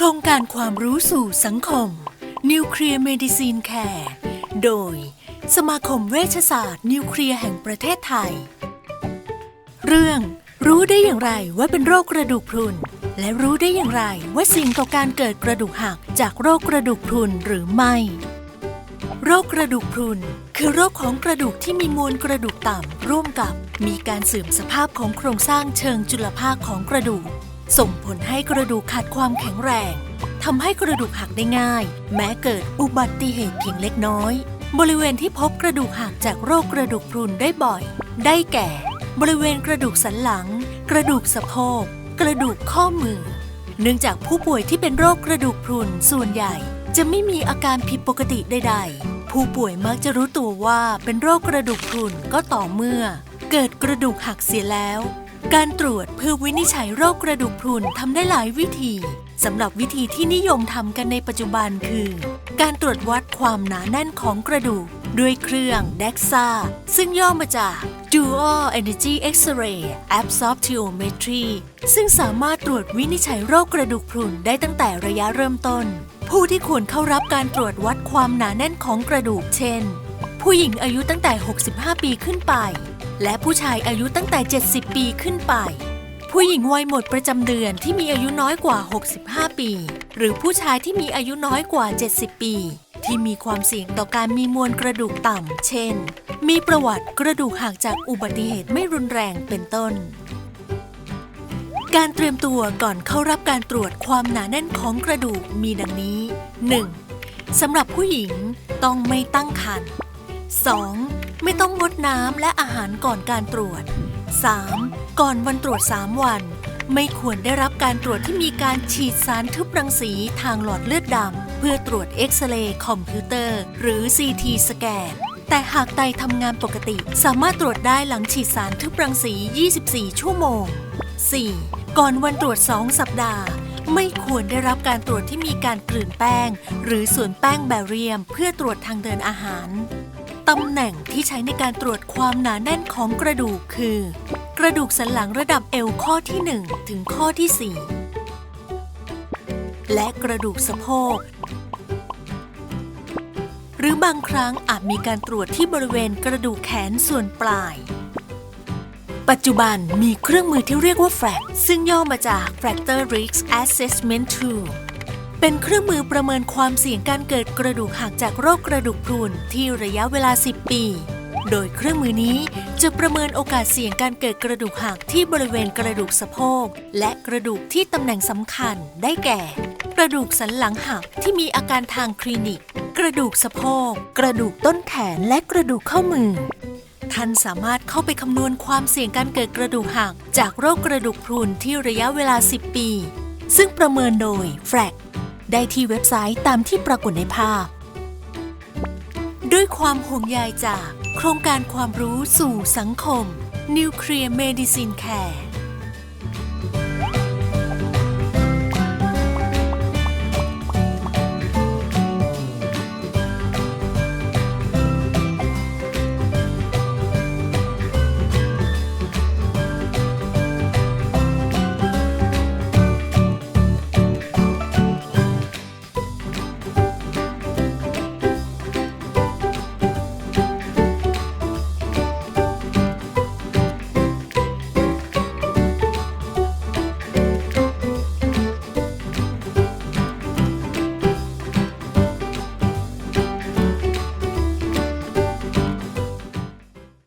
โครงการความรู้สู่สังคม นิวเคลียร์เมดิซีนแคร์โดย สมาคมเวชศาสตร์ นิวเคลียร์แห่งประเทศไทย เรื่องรู้ได้อย่างไรว่าเป็นโรคกระดูกพรุน และรู้ได้อย่างไรว่าสิ่งต่อการเกิดกระดูกหักจากโรคกระดูกพรุนหรือไม่ โรคกระดูกพรุน คือโรคของกระดูกที่มีมวลกระดูกต่ำร่วมกับ มีการเสื่อมสภาพของโครงสร้างเชิงจุลภาคของกระดูก ส่งผลให้กระดูกขาดความแข็งแรงทำให้กระดูกหักได้ง่าย แม้เกิดอุบัติเหตุเพียงเล็กน้อย บริเวณที่พบกระดูกหักจากโรคกระดูกพรุนได้บ่อย ได้แก่ บริเวณกระดูกสันหลัง กระดูกสะโพก กระดูกข้อมือ เนื่องจากผู้ป่วยที่เป็นโรคกระดูกพรุนส่วนใหญ่ จะไม่มีอาการผิดปกติใด ๆ ผู้ป่วยมักจะรู้ตัวว่าเป็นโรคกระดูกพรุนก็ต่อเมื่อ เกิดกระดูกหักเสียแล้ว การตรวจเพื่อวินิจฉัยโรคกระดูกพรุนทำได้หลายวิธีสำหรับวิธีที่นิยมทำกันในปัจจุบันคือ การตรวจวัดความหนาแน่นของกระดูก ด้วยเครื่อง DEXA ซึ่งย่อมาจาก Dual Energy X-ray Absorptiometry ซึ่งสามารถตรวจวินิจฉัยโรคกระดูกพรุนได้ตั้งแต่ระยะเริ่มต้น ผู้ที่ควรเข้ารับการตรวจวัดความหนาแน่นของกระดูกเช่น ผู้หญิงอายุตั้งแต่ 65 ปีขึ้นไป และผู้ชายอายุตั้งแต่ 70 ปีขึ้นไป ผู้หญิงวัยหมดประจำเดือนที่มีอายุน้อยกว่า 65 ปี หรือผู้ชายที่มีอายุน้อยกว่า 70 ปี ที่มีความเสี่ยงต่อการมีมวลกระดูกต่ำ เช่น มีประวัติกระดูกหักจากอุบัติเหตุไม่รุนแรงเป็นต้น การเตรียมตัวก่อนเข้ารับการตรวจความหนาแน่นของกระดูกมีดังนี้ 1. สำหรับผู้หญิงต้องไม่ตั้งครรภ์ 2. ไม่ต้องงดน้ำและอาหารก่อนการตรวจ 3. ก่อนวันตรวจ 3 วัน ไม่ควรได้รับการตรวจที่มีการฉีดสารทึบรังสีทางหลอดเลือดดำ เพื่อตรวจเอ็กซเรย์คอมพิวเตอร์ หรือ CT สแกน แต่หากไตทำงานปกติ สามารถตรวจได้หลังฉีดสารทึบรังสี 24 ชั่วโมง 4. ก่อนวันตรวจ 2 สัปดาห์ ไม่ควรได้รับการตรวจที่มีการกลืนแป้ง หรือส่วนแป้งแบเรียม เพื่อตรวจทางเดินอาหาร ตำแหน่งที่ใช้ในการตรวจความหนาแน่นของกระดูกคือ กระดูกสันหลังระดับเอวข้อที่ 1 ถึงข้อที่ 4 และกระดูกสะโพก หรือบางครั้งอาจมีการตรวจที่บริเวณกระดูกแขนส่วนปลาย ปัจจุบันมีเครื่องมือที่เรียกว่า FRAC ซึ่งย่อมาจาก Fracture Risk Assessment Tool เป็นเครื่องมือประเมินความเสี่ยงการเกิดกระดูกหักจากโรคกระดูกพรุนที่ระยะเวลา 10 ปี โดยเครื่องมือนี้จะประเมินโอกาสเสี่ยงการเกิดกระดูกหักที่บริเวณกระดูกสะโพก และกระดูกที่ตำแหน่งสำคัญได้แก่ กระดูกสันหลังหักที่มีอาการทางคลินิก กระดูกสะโพก กระดูกต้นแขนและกระดูกข้อมือท่านสามารถเข้าไปคำนวณความเสี่ยงการเกิดกระดูกหักจากโรคกระดูกพรุนที่ระยะเวลา 10 ปี ซึ่งประเมินโดย FRAC ได้ที่เว็บไซต์ตามที่ปรากฏในภาพ ด้วยความห่วงใยจากโครงการความรู้สู่สังคม Nuclear Medicine Care